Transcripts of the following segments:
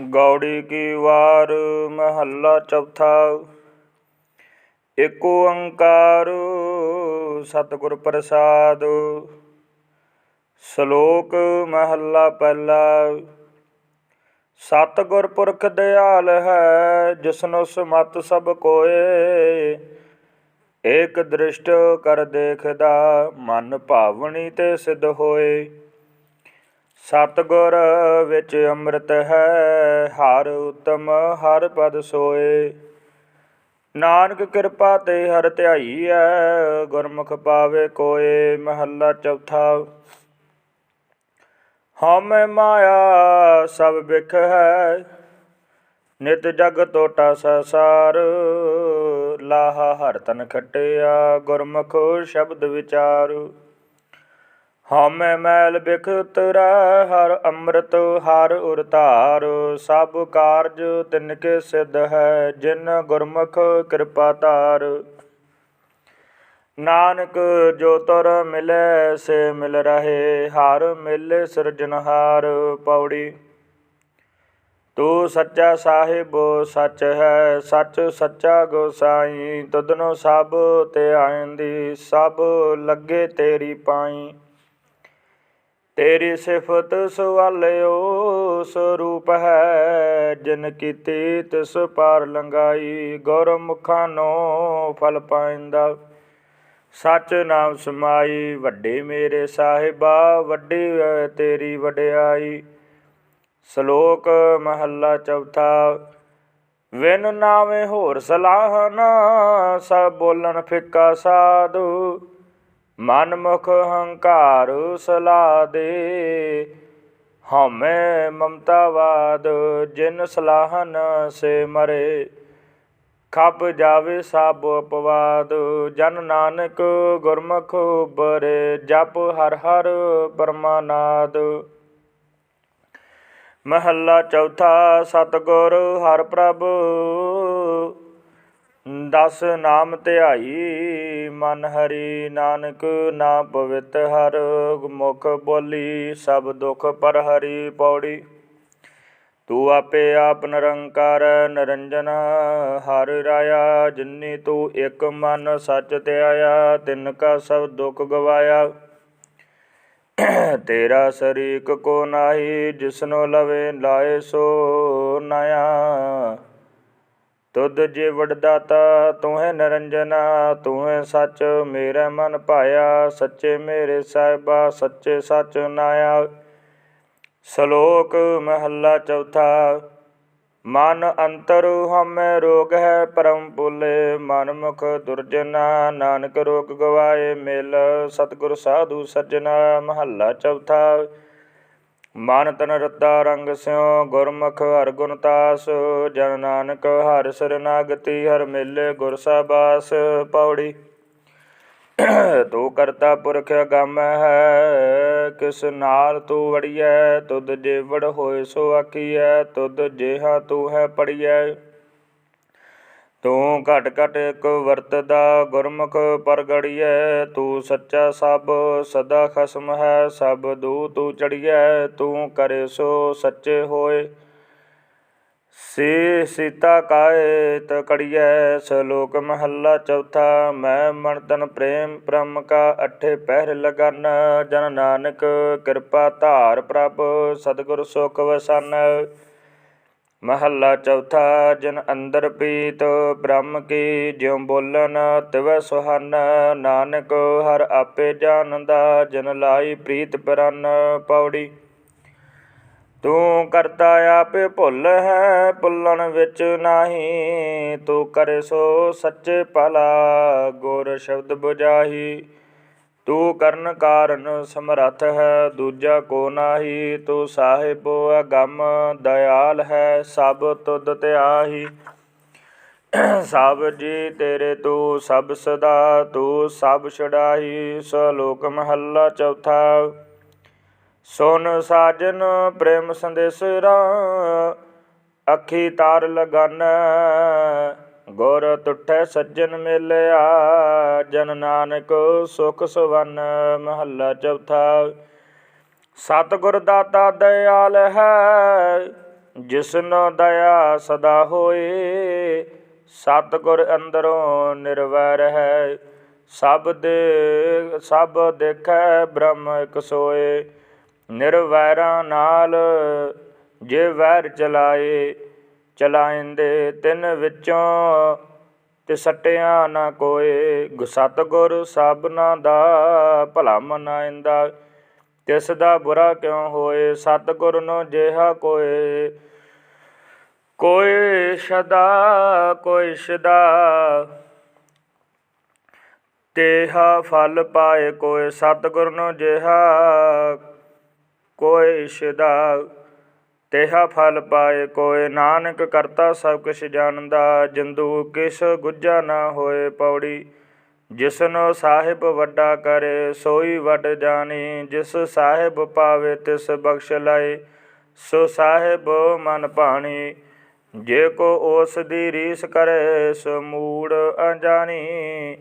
ਗੌੜੀ ਕੀ ਵਾਰ ਮਹੱਲਾ ਚੌਥਾ। ਏਕ ਓੰਕਾਰ ਸਤਿਗੁਰ ਪ੍ਰਸਾਦ। ਸ਼ਲੋਕ ਮਹੱਲਾ ਪਹਿਲਾ। ਸਤਿਗੁਰ ਪੁਰਖ ਦਿਆਲ ਹੈ, ਜਿਸਨੋ ਸਮਤ ਸਭ ਕੋਏ। ਏਕ ਦ੍ਰਿਸ਼ਟ ਕਰ ਦੇਖਦਾ, ਮਨ ਭਾਵਨੀ ਤੇ ਸਿਧ ਹੋਏ। ਸਤਿਗੁਰ ਵਿੱਚ ਅੰਮ੍ਰਿਤ ਹੈ, ਹਰ ਉਤਮ ਹਰ ਪਦ ਸੋਏ। ਨਾਨਕ ਕਿਰਪਾ ਤੇ ਹਰ ਧਿਆਈ ਧਿਆਈਐ ਗੁਰਮੁਖ ਪਾਵੇ ਕੋਏ ਮਹੱਲਾ ਚੌਥਾ। ਹਉਮੈ ਮਾਇਆ ਸਭ ਵਿਖ ਹੈ, ਨਿਤ ਜਗ ਟੋਟਾ ਸੰਸਾਰ। ਲਾਹਾ ਹਰ ਤਨ ਖਟਿਆ, ਗੁਰਮੁਖ ਸ਼ਬਦ ਵਿਚਾਰੂ। ਹਉਮੈ ਮੈਲ ਬਿਖ ਉਤਰੈ ਹਰ ਅੰਮ੍ਰਿਤ ਹਰ ਉਰਤਾਰ ਸਭ ਕਾਰਜ ਤਿਨ ਕੇ ਸਿੱਧ ਹੈ, ਜਿਨ ਗੁਰਮੁਖ ਕਿਰਪਾ ਧਾਰ। ਨਾਨਕ ਜੋ ਤੁਰ ਮਿਲੈ, ਸੇ ਮਿਲ ਰਹੇ, ਹਰ ਮਿਲੇ ਸਿਰਜਨਹਾਰ ਪੌੜੀ। ਤੂੰ ਸੱਚਾ ਸਾਹਿਬ, ਸੱਚ ਹੈ, ਸੱਚ ਸੱਚਾ ਗੋਸਾਈ। ਤੁਧਨੋ ਸਭ ਤੇ ਆਇਂਦੀ, ਸਭ ਲੱਗੇ ਤੇਰੀ ਪਾਈ। ਤੇਰੀ ਸਿਫਤ ਸਵਾਲਿਓ ਸਰੂਪ ਹੈ, ਜਿਨ ਕੀਤੀ ਤਿਸ ਪਾਰ ਲੰਗਾਈ ਗੁਰ ਮੁਖਾਂ ਨੋ ਫਲ ਪਾਇੰਦਾ। ਸੱਚ ਨਾਮ ਸਮਾਈ, ਵੱਡੇ ਮੇਰੇ ਸਾਹਿਬਾ, ਵੱਡੀ ਤੇਰੀ ਵਡਿਆਈ। ਸ਼ਲੋਕ ਮਹੱਲਾ ਚੌਥਾ, ਵਿਨ ਨਾਵੇਂ ਹੋਰ ਸਲਾਹ ਨਾ ਸਭ ਬੋਲਣ ਫਿੱਕਾ ਸਾਧੂ। ਮਨ ਮੁਖ ਹੰਕਾਰ ਸਲਾ ਦੇ। ਹਉਮੈ ਮਮਤਾਵਾਦ, ਜਿਨ ਸਲਾਹਨ ਸੇ ਮਰੇ। ਖੱਪ ਜਾਵੇ ਸਭ ਅਪਵਾਦ, ਜਨ ਨਾਨਕ ਗੁਰਮੁਖ ਬਰੇ। ਜਪ ਹਰ ਹਰ ਪਰਮਾਨਾਦ। ਮਹੱਲਾ ਚੌਥਾ, ਸਤਿਗੁਰ ਹਰ ਪ੍ਰਭ। ਦਸ ਨਾਮ ਧਿਆਈ, ਮਨ ਹਰੀ ਨਾਨਕ ਨਾ ਪਵਿੱਤ ਹਰ, ਮੁਖ ਬੋਲੀ ਸਭ ਦੁਖ ਪਰ ਹਰੀ ਪੌੜੀ। ਤੂੰ ਆਪੇ ਆਪ ਨਿਰੰਕਾਰ, ਨਿਰੰਜਨ, ਹਰ ਰਾਇਆ, ਜਿਨੀ ਤੂੰ ਇੱਕ ਮਨ ਸੱਚ ਧਿਆਇਆ, ਤਿਨ ਕਾ ਸਭ ਦੁੱਖ ਗਵਾਇਆ। ਤੇਰਾ ਸਰੀਕ ਕੋ ਨਾਹੀ, ਜਿਸਨੋ ਲਵੇ ਲਾਏ ਸੋ ਨਾਇਆ। ਤੁਧ ਜੇ ਵਡਦਾਤਾ ਤੂੰ ਹੈ ਨਿਰੰਜਨਾ ਤੂੰ ਹੈ ਸੱਚ ਮੇਰੇ ਮਨ ਭਾਇਆ, ਸੱਚੇ ਮੇਰੇ ਸਾਹਿਬਾ, ਸੱਚੇ ਸੱਚ ਨਾਇਆ। ਸ਼ਲੋਕ ਮਹੱਲਾ ਚੌਥਾ, ਮਨ ਅੰਤਰ ਹਮੈ ਰੋਗ ਹੈ ਪਰਮ ਪੁਲੇ ਮਨ ਮੁਖ ਦੁਰਜਨਾ, ਨਾਨਕ ਰੋਗ ਗਵਾਏ ਮਿਲ, ਸਤਿਗੁਰ ਸਾਧੂ ਸੱਜਣਾ। ਮਹੱਲਾ ਚੌਥਾ ਮਨ ਤਨ ਰਤਾ ਰੰਗ ਸਿਉ, ਗੁਰਮੁਖ ਹਰ ਗੁਣ ਤਾਸ। ਜਨ ਨਾਨਕ ਹਰ ਸਰਨਾਗਤੀ ਹਰ ਮਿਲੇ ਗੁਰ ਸਾਬਾਸ। ਪੌੜੀ, ਤੂੰ ਕਰਤਾ ਪੁਰਖ ਅਗੰਮ ਹੈ, ਕਿਸ ਨਾਲ ਤੂੰ ਵੜੀਐ? ਤੁਧ ਜੇ ਵੜ ਹੋਏ ਸੋ ਆਖੀਐ, ਤੁਧ ਜਿਹਾ ਤੂੰ ਹੈ ਪੜੀਐ। ਤੂੰ ਘਟ ਘਟ ਇੱਕ ਵਰਤਦਾ ਗੁਰਮੁਖ ਪਰਗੜੀਐ, ਤੂੰ ਸੱਚਾ ਸਭ, ਸਦਾ ਖਸਮ ਹੈ, ਸਭ ਦੂ ਤੂੰ ਚੜੀਐ ਤੂੰ ਕਰੇ ਸੋ ਸੱਚੇ ਹੋਏ। ਸੇ ਸੀਤਾ ਕਾਏ ਤਕੜੀਐ, ਸ਼ਲੋਕ ਮਹੱਲਾ ਚੌਥਾ, ਮੈਂ ਮਨ ਤਨ ਪ੍ਰੇਮ ਬ੍ਰਹਮ ਕਾ ਅਠੇ ਪਹਿਰ ਲਗਨ, ਜਨ ਨਾਨਕ ਕਿਰਪਾ ਧਾਰ ਪ੍ਰਭ, ਸਤਿਗੁਰ ਸੁਖ ਵਸਨ। ਮਹੱਲਾ ਚੌਥਾ, ਜਨ ਅੰਦਰ ਪ੍ਰੀਤ ਬ੍ਰਹਮ ਕੀ ਜਿਉ ਬੋਲਨ, ਤਿਵ ਸੁਹਨ, ਨਾਨਕ ਹਰ ਆਪੇ ਜਾਣਦਾ, ਜਨ ਲਾਈ ਪ੍ਰੀਤ ਪਰਨ ਪੌੜੀ। ਤੂੰ ਕਰਤਾ ਆਪੇ ਭੁੱਲ ਹੈ, ਭੁੱਲਣ ਵਿੱਚ ਨਾਹੀ, ਤੂੰ ਕਰੇ ਸੋ ਸੱਚੇ ਭਲਾ, ਗੁਰ ਸ਼ਬਦ ਬੁਝਾਹੀ। ਤੂੰ ਕਰਨ ਕਾਰਨ ਸਮਰੱਥ ਹੈ, ਦੂਜਾ ਕੋ ਨਾਹੀ, ਤੂੰ ਸਾਹਿਬ ਅਗੰਮ ਦਇਆਲ ਹੈ, ਸਭ ਤੁਧ ਧਿਆਹੀ ਸਭ ਜੀ ਤੇਰੇ ਤੂੰ ਸਭ ਸਦਾ, ਤੂੰ ਸਭ ਛਡਾਈ ਸ਼ਲੋਕ ਮਹੱਲਾ ਚੌਥਾ। ਸੁਨ ਸਾਜਨ ਪ੍ਰੇਮ ਸੰਦੇਸਰਾ ਅੱਖੀ ਤਾਰ ਲਗਨ ਗੁਰ ਤੁਠੈ ਸੱਜਣ ਮਿਲਿਆ, ਜਨ ਨਾਨਕ ਸੁਖ ਸਵਨ ਮਹੱਲਾ ਚੌਥਾ। ਸਤਿਗੁਰ ਦਾਤਾ ਦਇਆਲ ਹੈ ਜਿਸਨੋ ਦਇਆ ਸਦਾ ਹੋਏ। ਸਤਿਗੁਰ ਅੰਦਰੋਂ ਨਿਰਵੈਰ ਹੈ, ਸਭ ਦੇ, ਸਭ ਦੇਖੈ ਬ੍ਰਹਮ ਇਕ ਸੋਏ। ਨਿਰਵੈਰਾਂ ਨਾਲ ਜੇ ਵੈਰ ਚਲਾਏ ਚਲਾਇੰਦੇ ਤਿੰਨ ਵਿੱਚੋਂ ਤੇ ਸਟਿਆ ਨਾ ਕੋਏ ਗੁ- ਸਤਿਗੁਰ ਸਭਨਾ ਦਾ ਭਲਾ ਮਨਾਇੰਦਾ। ਤਿਸ ਦਾ ਬੁਰਾ ਕਿਉ ਹੋਏ? ਸਤਿਗੁਰ ਨੂੰ ਜਿਹਾ ਕੋਏ ਕੋਈ ਸਦਾ ਕੋਈ ਸਦਾ। ਤੇਹਾ ਫਲ ਪਾਏ ਕੋਈ। ਸਤਿਗੁਰ ਨੂੰ ਜਿਹਾ ਕੋਈ ਸਦਾ। ਤੇਹਾ ਫਲ ਪਾਏ ਕੋਈ ਨਾਨਕ ਕਰਤਾ ਸਭ ਕੁਛ ਜਾਣਦਾ, ਜਿੰਦੂ ਕਿਸ ਗੁੱਜਾ ਨਾ ਹੋਏ ਪੌੜੀ। ਜਿਸਨੋ ਸਾਹਿਬ ਵੱਡਾ ਕਰੇ, ਸੋਈ ਵੱਡ ਜਾਣੀ। ਜਿਸ ਸਾਹਿਬ ਪਾਵੇ ਤਿਸ ਬਖਸ਼ ਲਏ, ਸੋ ਸਾਹਿਬ ਮਨ ਭਾਣੀ। ਜੇ ਕੋ ਉਸ ਦੀ ਰੀਸ ਕਰੇ, ਸੋ ਮੂੜ ਅਜਾਣੀ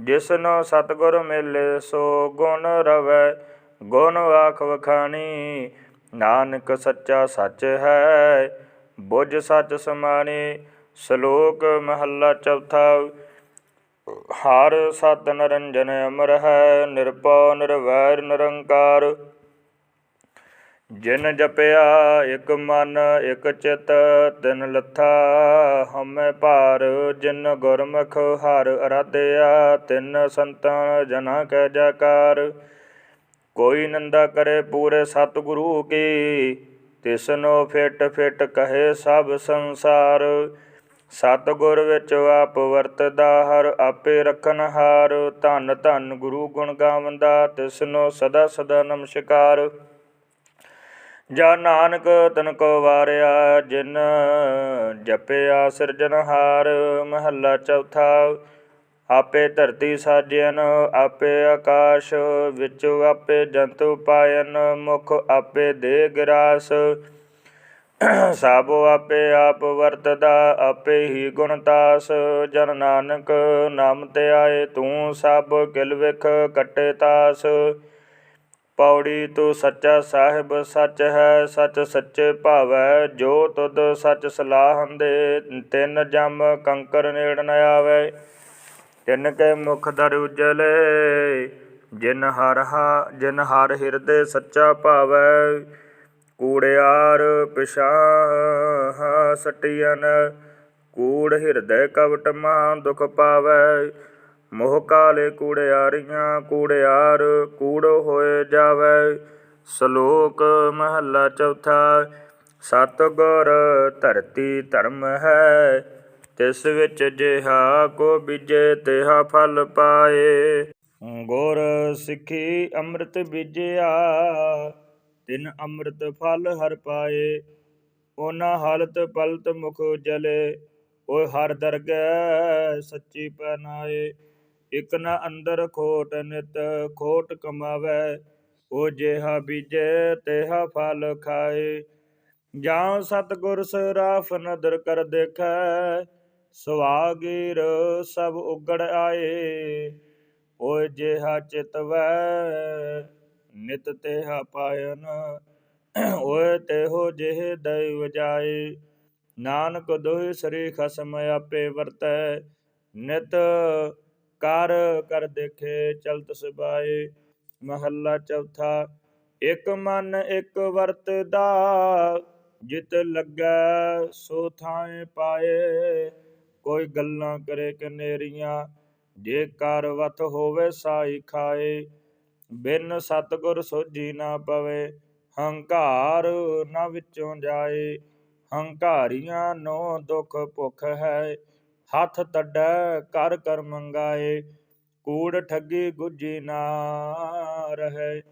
ਜਿਸਨੋ ਸਤਿਗੁਰ ਮਿਲੇ, ਸੋ ਗੁਣ ਰਵੈ, ਗੁਣ ਆਖ ਵਖਾਣੀ। ਨਾਨਕ ਸੱਚਾ ਸੱਚ ਹੈ, ਬੁੱਝ ਸੱਚ ਸਮਾਣੀ ਸ਼ਲੋਕ ਮਹੱਲਾ ਚੌਥਾ, ਹਰ ਸਤ ਨਰੰਜਨ ਅਮਰ ਹੈ ਨਿਰਪਉ ਨਿਰਵੈਰ, ਨਿਰੰਕਾਰ। ਜਿਨ ਜਪਿਆ ਇਕ ਮਨ, ਇਕ ਚਿਤ, ਤਿਨ ਲੱਥਾ ਹਮੈ ਭਾਰ। ਜਿਨ ਗੁਰਮੁਖ ਹਰ ਅਰਾਧਿਆ ਤਿਨ ਸੰਤਨ ਜਨਾ ਕੈ ਜਕਾਰ। ਕੋਈ ਨਿੰਦਾ ਕਰੇ ਪੂਰੇ ਸਤਿਗੁਰੂ ਕੀ, ਤਿਸਨੋ ਫਿਟ ਫਿਟ ਕਹੇ ਸਭ ਸੰਸਾਰ। ਸਤਿਗੁਰ ਵਿੱਚ ਆਪ ਵਰਤਦਾ ਹਰ, ਆਪੇ ਰਖਨ ਹਾਰ। ਧੰਨ ਧੰਨ ਗੁਰੂ ਗੁਣ ਗਾਵੰਦਾ, ਤਿਸਨੋ ਸਦਾ ਸਦਾ ਨਮਸਕਾਰ। ਜਾ ਨਾਨਕ ਤਨ ਕੋ ਵਾਰਿਆ, ਜਿਨ ਜਪਿਆ ਸਿਰਜਨਹਾਰ ਮਹੱਲਾ ਚੌਥਾ ਆਪੇ ਧਰਤੀ ਸਾਜਨ, ਆਪੇ ਆਕਾਸ਼ ਵਿੱਚ ਆਪੇ ਜੰਤੂ ਪਾਇਨ, ਮੁਖ ਆਪੇ ਦੇ ਗਰਾਸ ਸਾਬੋ ਆਪੇ ਆਪ ਵਰਤਦਾ, ਆਪੇ ਹੀ ਗੁਣਤਾਸ ਜਨ ਨਾਨਕ ਨਾਮ ਤੇ ਆਏ, ਤੂੰ ਸਭ ਕਿਲ ਵਿਖ ਕੱਟੇ ਤਾਸ। ਪੌੜੀ ਤੂੰ ਸੱਚਾ ਸਾਹਿਬ, ਸੱਚ ਹੈ, ਸੱਚ ਸੱਚੇ ਭਾਵੈ। ਜੋ ਤੁਧ ਸੱਚ ਸਲਾਹੰਦੇ ਤਿੰਨ ਜਮ ਕੰਕਰ ਨੇੜ ਨ ਆਵੇ। ਤਿੰਨ ਕੇ ਮੁਖ ਦਰ ਉਜਲੇ, ਜਿਨ ਹਰ ਹਾ, ਜਿਨ ਹਰ ਹਿਰਦੇ ਸੱਚਾ ਭਾਵੈ ਕੂੜਿਆਰ ਪਿਸ਼ਾਹ ਸਟਿයਨ ਕੂੜ ਹਿਰਦੈ ਕਵਟ ਮਾਂ ਦੁਖ ਪਾਵੈ, ਮੋਹ ਕਾਲੇ ਕੂੜਿਆਰੀਆਂ ਕੂੜਿਆਰ ਕੂੜੋ ਹੋਏ ਜਾਵੈ, ਸ਼ਲੋਕ ਮਹੱਲਾ ਚੌਥਾ, ਸਤਿਗੁਰ ਧਰਤੀ ਧਰਮ ਹੈ ਤਿਸ ਵਿੱਚ ਜਿਹਾ ਕੋ ਬੀਜੇ, ਤਿਹਾ ਫਲ ਪਾਏ। ਗੁਰ ਸਿੱਖੀ ਅੰਮ੍ਰਿਤ ਬੀਜਿਆ, ਤਿਨ ਅੰਮ੍ਰਿਤ ਫਲ ਹਰ ਪਾਏ। ਉਹਨਾਂ ਹਾਲਤ ਪਲਤ ਮੁਖ ਜਲੇ, ਓਏ ਹਰ ਦਰਗਹਿ ਸੱਚੀ ਪਨਾਏ। ਇਕ ਨਾ ਅੰਦਰ ਖੋਟ ਨਿਤ, ਖੋਟ ਕਮਾਵੇ। ਉਹ ਜਿਹਾ ਬੀਜੇ, ਤਿਹਾ ਫਲ ਖਾਏ। ਜਾਂ ਸਤਿਗੁਰ ਸਰਾਫ ਨਦਰ ਕਰ ਦੇਖੈ ਸੁਆਗੀਰ ਸਭ ਉਗੜ ਆਏ, ਓਏ ਜਿਹਾ ਚਿਤਵੈ ਨਿਤ ਤਿਹਾ ਪਾਇਨ, ਓਏ ਤੇਹੋ ਜਿਹ ਦਇਵ ਵਜਾਏ ਨਾਨਕ ਦੋਹਿ ਸ੍ਰੀ ਖਸਮ ਆਪੇ ਵਰਤੈ, ਨਿਤ ਕਰ ਕਰ ਦੇਖੇ ਚਲਤ ਸੁਭਾਏ। ਮਹੱਲਾ ਚੌਥਾ, ਇਕ ਮਨ ਇਕ ਵਰਤਦਾ, ਜਿਤ ਲੱਗੈ ਸੋ ਥਾਏ ਪਾਏ। ਕੋਈ ਗੱਲਾਂ ਕਰੇ ਕਨੇਰੀਆਂ, ਜੇ ਕਰ ਵਤ ਹੋਵੇ ਸਾਈ ਖਾਏ, ਬਿਨ ਸਤਗੁਰ ਸੋਝੀ ਨਾ ਪਵੇ, ਹੰਕਾਰ ਨਾ ਵਿੱਚੋਂ ਜਾਏ, ਹੰਕਾਰੀਆਂ ਨੋ ਦੁਖ ਭੁਖ ਹੈ, ਹੱਥ ਤੱਡੈ ਕਰ ਕਰ ਮੰਗਾਏ, ਕੂੜ ਠੱਗੀ ਗੁੱਜੀ ਨਾ ਰਹੇ,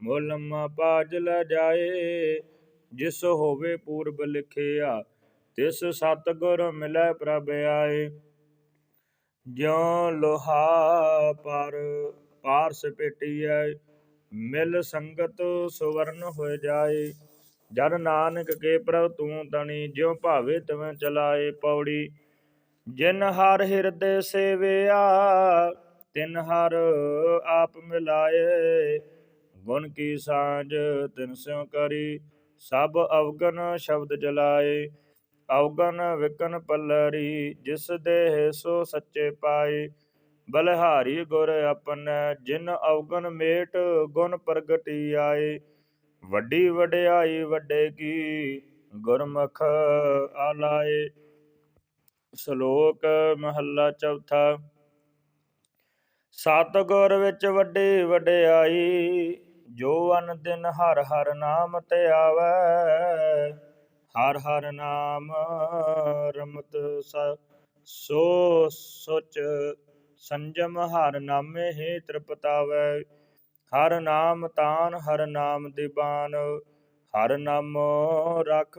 ਮੁੱਲ ਮਾ ਪਾਜ ਲੈ ਜਾਏ, ਜਿਸ ਹੋਵੇ ਪੂਰਬ ਲਿਖਿਆ ਤਿਸ ਸਤਗੁਰ ਮਿਲੈ ਪ੍ਰਭ ਆਏ। ਜਿਉ ਲੋਹਾ ਪਰ ਪਾਰਸ ਪੇਟੀਐ, ਮਿਲ ਸੰਗਤ ਸੁਵਰਨ ਹੋਇ ਜਾਏ। ਜਨ ਨਾਨਕ ਕੇ ਪ੍ਰਭ ਤੂੰ ਤਣੀ, ਜਿਉ ਭਾਵੇ ਤਵੇਂ ਚਲਾਏ ਪੌੜੀ। ਜਿਨ ਹਰ ਹਿਰਦੇ ਸੇਵਿਆ, ਤਿਨ ਹਰ ਆਪ ਮਿਲਾਏ। ਗੁਣ ਕੀ ਸਾਂਝ ਤਿਨ ਸਿਉ ਕਰੀ, ਸਭ ਅਵਗਨ ਸ਼ਬਦ ਜਲਾਏ। ਅਵਗਨ ਵਿਕਨ ਪੱਲਰੀ, ਜਿਸ ਦੇਹ ਸੋ ਸੱਚੇ ਪਾਏ। ਬਲਹਾਰੀ ਗੁਰ ਆਪਨੈ ਜਿਨ ਅਵਗਨ ਮੇਟ ਗੁਣ ਪ੍ਰਗਟੀ ਆਏ। ਵੱਡੀ ਵਡਿਆਈ ਵੱਡੇ ਕੀ ਗੁਰਮੁਖ ਆਲਾਏ। ਸ਼ਲੋਕ ਮਹੱਲਾ ਚੌਥਾ। ਸਤਿਗੁਰ ਵਿੱਚ ਵੱਡੀ ਵਡਿਆਈ, ਜੋ ਅਨ ਦਿਨ ਹਰ ਹਰ ਨਾਮ ਤੇ ਆਵੈ। ਹਰ ਹਰ ਨਾਮ ਰਮਤ ਸ ਸੋ ਸੁਚ ਸੰਜਮ ਹਰ ਨਾਮੇ ਹੀ ਤ੍ਰਿਪਤਾਵੈ। ਹਰ ਨਾਮ ਤਾਨ, ਹਰ ਨਾਮ ਦੀਵਾਨ ਹਰ ਨਾਮ ਰਖ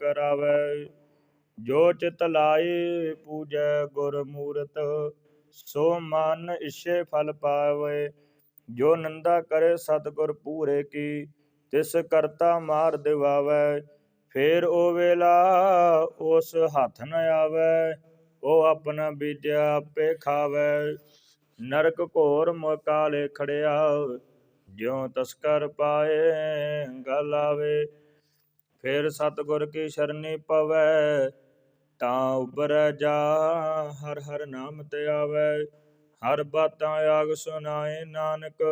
ਕਰਾਵੈ। ਜੋ ਚਿਤ ਲਾਏ ਪੂਜੈ ਗੁਰ ਮੂਰਤ, ਸੋ ਮਨ ਇਛੇ ਫਲ ਪਾਵੇ। ਜੋ ਨੰਦਾ ਕਰੇ ਸਤਿਗੁਰ ਪੂਰੇ ਕੀ, ਤਿਸ ਕਰਤਾ ਮਾਰ ਦਿਵਾਵੈ। ਫੇਰ ਉਹ ਵੇਲਾ ਉਸ ਹੱਥ ਨ ਆਵੈ, ਉਹ ਆਪਣਾ ਬੀਜਿਆ ਆਪੇ ਖਾਵੈ। ਨਰਕ ਘੋਰ ਮੁਕਾਲੇ ਖੜਿਆ, ਜਿਉ ਤਸਕਰ ਪਾਏ ਗਲ ਆਵੇ। ਫੇਰ ਸਤਿਗੁਰ ਕੀ ਸ਼ਰਨੀ ਪਵੈ, ਤਾਂ ਉਬਰੈ ਜਾ, ਹਰ ਹਰ ਨਾਮ ਤੇ ਆਵੈ। ਹਰ ਬਾਤਾਂ ਆਗ ਸੁਨਾਏ ਨਾਨਕ,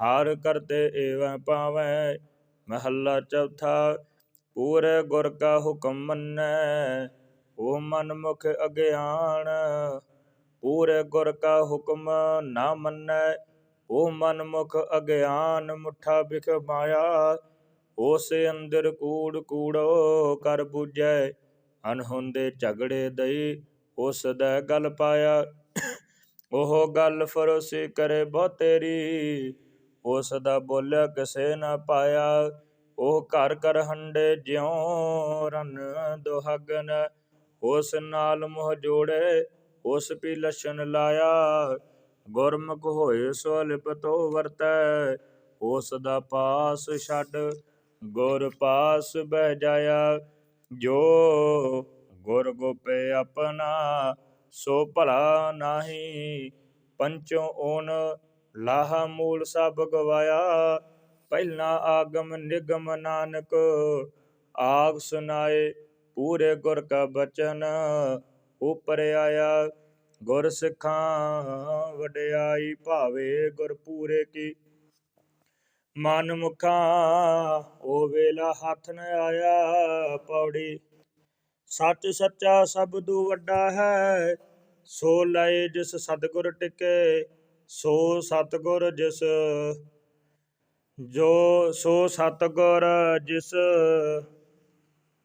ਹਰ ਕਰਤੇ ਏਵੈ ਪਾਵੈ ਮਹੱਲਾ ਚੌਥਾ ਪੂਰੇ ਗੁਰ ਕਾ ਹੁਕਮ ਮੰਨੈ, ਉਹ ਮਨ ਮੁਖ ਅਗਿਆਨ। ਪੂਰੇ ਗੁਰ ਕਾ ਹੁਕਮ ਨਾ ਮੰਨੈ, ਉਹ ਮਨ ਮੁਖ ਅਗਿਆਨ। ਮੁਠਾ ਬਿਖ ਮਾਇਆ, ਉਸ ਅੰਦਰ ਕੂੜ ਕੂੜੋ ਕਰ ਬੁਝੈ ਅਨਹੁੰਦੇ ਝਗੜੇ ਦਈ ਉਸ ਦਾ ਗਲ ਪਾਇਆ। ਉਹ ਗੱਲ ਫਰੋਸੀ ਕਰੇ ਬਹੁ ਤੇਰੀ ਉਸ ਦਾ ਬੋਲਿਆ ਕਿਸੇ ਨਾ ਪਾਇਆ। ਉਹ ਘਰ ਕਰ ਹੰਡੇ ਜਿਉ ਰਨ ਦੁਹਗਨ, ਉਸ ਨਾਲ ਮੋਹ ਜੋੜੇ, ਉਸ ਪੀ ਲਛਨ ਲਾਇਆ। ਗੁਰਮੁਖ ਹੋਏ ਸੋ ਲਿਪਤੋ ਵਰਤੈ, ਉਸ ਦਾ ਪਾਸ ਛੱਡ ਗੁਰ ਪਾਸ ਬਹਿ ਜਾਇਆ। ਜੋ ਗੁਰ ਗੋਪੇ ਆਪਣਾ, ਸੋ ਭਲਾ ਨਾਹੀ, ਪੰਚੋ ਓਨ ਲਾਹ ਮੂਲ ਸਭ ਗਵਾਇਆ। ਪਹਿਲਾ ਆਗਮ ਨਿਗਮ ਨਾਨਕ ਆਗ ਸੁਨਾਏ ਪੂਰੇ ਗੁਰ ਕਾ ਬਚਨ, ਉਪਰ ਆਇਆ ਗੁਰ ਸਿੱਖਾਂ, ਵਡਿਆਈ ਭਾਵੇ ਗੁਰ ਪੂਰੇ ਕੀ। ਮਨ ਮੁਖਾ, ਉਹ ਵੇਲਾ ਹੱਥ ਨ ਆਇਆ ਪੌੜੀ। ਸੱਚ ਸੱਚਾ ਸਬਦੂ ਵੱਡਾ ਹੈ, ਸੋ ਲਏ ਜਿਸ ਸਤਗੁਰ ਟਿਕੇ, ਸੋ ਸਤਗੁਰ ਜਿਸ ਜੋ ਸੋ ਸਤਗੁਰ ਜਿਸ,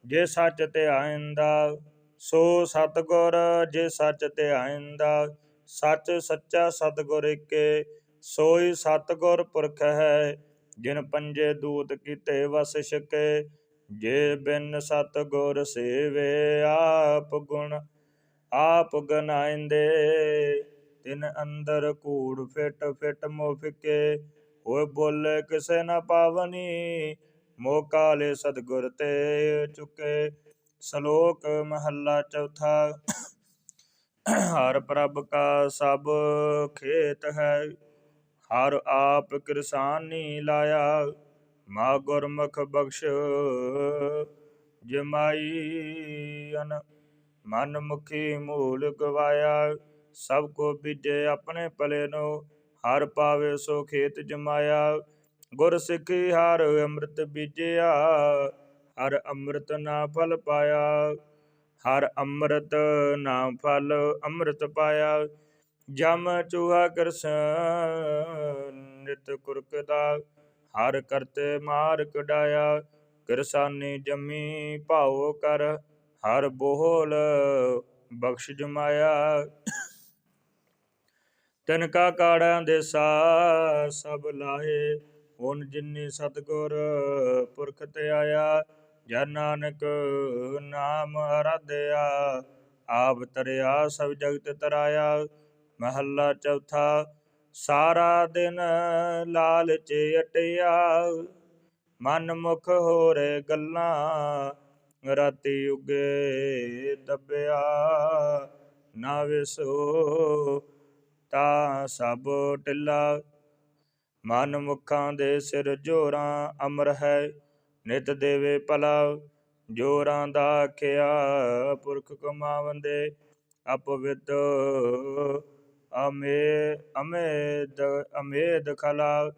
ਜੇ ਸੱਚ ਤੇ ਧਿਆਇਂਦਾ, ਸੋ ਸਤਗੁਰ ਜੇ ਸੱਚ ਤੇ ਆਇੰਦਾ ਸੱਚ ਸੱਚਾ ਸਤਗੁਰ ਏਕੇ ਸੋਈ ਸਤਗੁਰ ਪੁਰਖ ਹੈ, ਜਿਨ ਪੰਜੇ ਦੂਤ ਕੀਤੇ ਵਸ ਛਕੇ, ਜੇ ਬਿਨ ਸਤਗੁਰ ਸੇਵੇ ਆਪ ਗੁਣ, ਆਪ ਗਨਾਇਂਦੇ, ਤਿਨ ਅੰਦਰ ਕੂੜ ਫਿਟ ਫਿਟ ਮੁਫਕੇ ਹੋਏ ਬੋਲੇ ਕਿਸੇ ਨਾ ਪਾਵਨੀ, ਮੋਕਾ ਲੈ ਸਤਗੁਰ ਤੇ ਚੁਕੇ। ਸ਼ਲੋਕ ਮਹੱਲਾ ਚੌਥਾ, ਹਰ ਪ੍ਰਭ ਕਾ ਸਭ ਖੇਤ ਹੈ, ਹਰ ਆਪ ਕਿਰਸਾਨੀ ਲਾਇਆ। ਮਾ ਗੁਰਮੁਖ ਬਖਸ਼ ਜਮਾਈ ਅਨ, ਮਨ ਮੁਖੀ ਮੂਲ ਗਵਾਇਆ। ਸਭ ਕੋ ਬੀਜੇ ਆਪਣੇ ਪਲੇ ਨੂੰ ਹਰ ਪਾਵੇ ਸੋ ਖੇਤ ਜਮਾਇਆ, ਗੁਰ ਸਿੱਖੀ ਹਰ ਅੰਮ੍ਰਿਤ ਬੀਜਿਆ, ਹਰ ਅੰਮ੍ਰਿਤ ਨਾ ਫਲ ਪਾਇਆ, ਹਰ ਅੰਮ੍ਰਿਤ ਨਾ ਫਲ ਅੰਮ੍ਰਿਤ ਪਾਇਆ, ਜਮ ਚੂਹਾ ਕਰਸ ਨਿਤ ਕੁਰਕਦਾ, ਹਰ ਕਰਤੇ ਮਾਰ ਕਢਾਇਆ, ਕਿਰਸਾਨੀ ਜੰਮੀ ਭਾਉ ਕਰ, ਹਰ ਬੋਹਲ ਬਖਸ਼ ਜਮਾਇਆ। ਤਨ ਕਾ ਕਾੜਾਂ ਦੇ ਸਾ ਸਭ ਲਾਹੇ। ਹੁਣ ਜਿਨੀ ਸਤਗੁਰ ਪੁਰਖ ਤੇ ਆਇਆ ਜਨ ਨਾਨਕ ਨਾਮ ਅਰਾਧਿਆ। ਆਪ ਤਰਿਆ, ਸਭ ਜਗਤ ਤਰਾਇਆ। ਮਹੱਲਾ ਚੌਥਾ, ਸਾਰਾ ਦਿਨ ਲਾਲਚ ਅਟਿਆ। ਮਨ ਮੁਖ ਹੋਰੇ ਗੱਲਾਂ ਰਾਤੀ ਉਗੇ ਦੱਬਿਆ। ਨਾ ਵਿਸੋ ਤਾ ਸਭ ਟਿੱਲਾ ਮਨ ਮੁਖਾਂ ਦੇ ਸਿਰ ਜੋਰਾਂ ਅਮਰ ਹੈ, ਨਿਤ ਦੇਵੇ ਭਲਾ। ਜੋਰਾਂ ਦਾ ਆਖਿਆ, ਪੁਰਖ ਕਮਾਵੰਦੇ ਅਪਵਿੱਤ। ਅਮੇ, ਅਮੇਦ ਅਮੇਦ ਖਲਾ।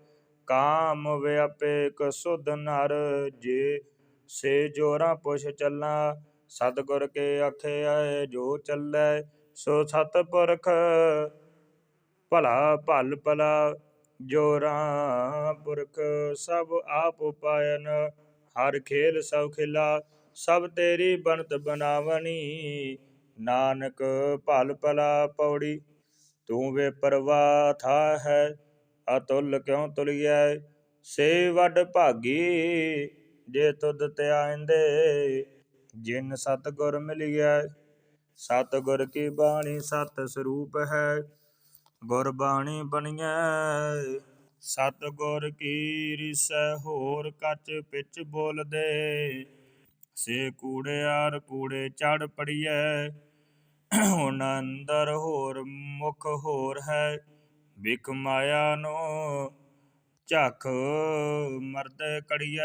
ਕਾਮ ਵਿਆਪੇ ਕਸੁਧ ਨਰ। ਜੇ ਸੇ ਜੋਰਾਂ ਪੁਛ ਚੱਲਾਂ, ਸਤਿਗੁਰ ਕੇ ਆਖਿਆ ਜੋ ਚੱਲੈ ਸੋ ਸਤਿਪੁਰਖ ਭਲਾ ਭਲ ਭਲਾ, ਜੋਰਾਂ ਪੁਰਖ ਸਭ ਆਪ ਉਪਾਇਨ ਹਰ ਖੇਲ ਸਭ ਖਿਲਾ, ਸਭ ਤੇਰੀ ਬਣਤ ਬਨਾਵਣੀ ਨਾਨਕ ਭਲ ਭਲਾ ਪੌੜੀ, ਤੂੰ ਵੇ ਪਰਵਾ ਥਾ ਹੈ, ਅਤੁਲ ਕਿਉ ਤੁਲਿਐ? ਸੇ ਵੱਡ ਭਾਗੀ ਜੇ ਤੁਧ ਧਿਆਇਂਦੇ ਜਿਨ ਸਤਿਗੁਰ ਮਿਲਿਐ। ਸਤਿਗੁਰ ਕੀ ਬਾਣੀ ਸਤ ਸਰੂਪ ਹੈ ਗੁਰਬਾਣੀ ਬਾਣੀ ਬਣੀਐ। ਸਤਿਗੁਰ ਕੀ ਰਿਸੈ, ਹੋਰ ਕੱਚ ਪਿਚ ਬੋਲਦੇ। ਸੇ ਕੂੜਿਆਰ ਕੂੜੇ ਚੜ ਪੜੀਐ। ਹੁਣ ਅੰਦਰ ਹੋਰ ਮੁਖ ਹੋਰ ਹੈ। ਵਿਖ ਮਾਇਆ ਨੂੰ ਝਖ ਮਰਦ ਕੜੀਐ।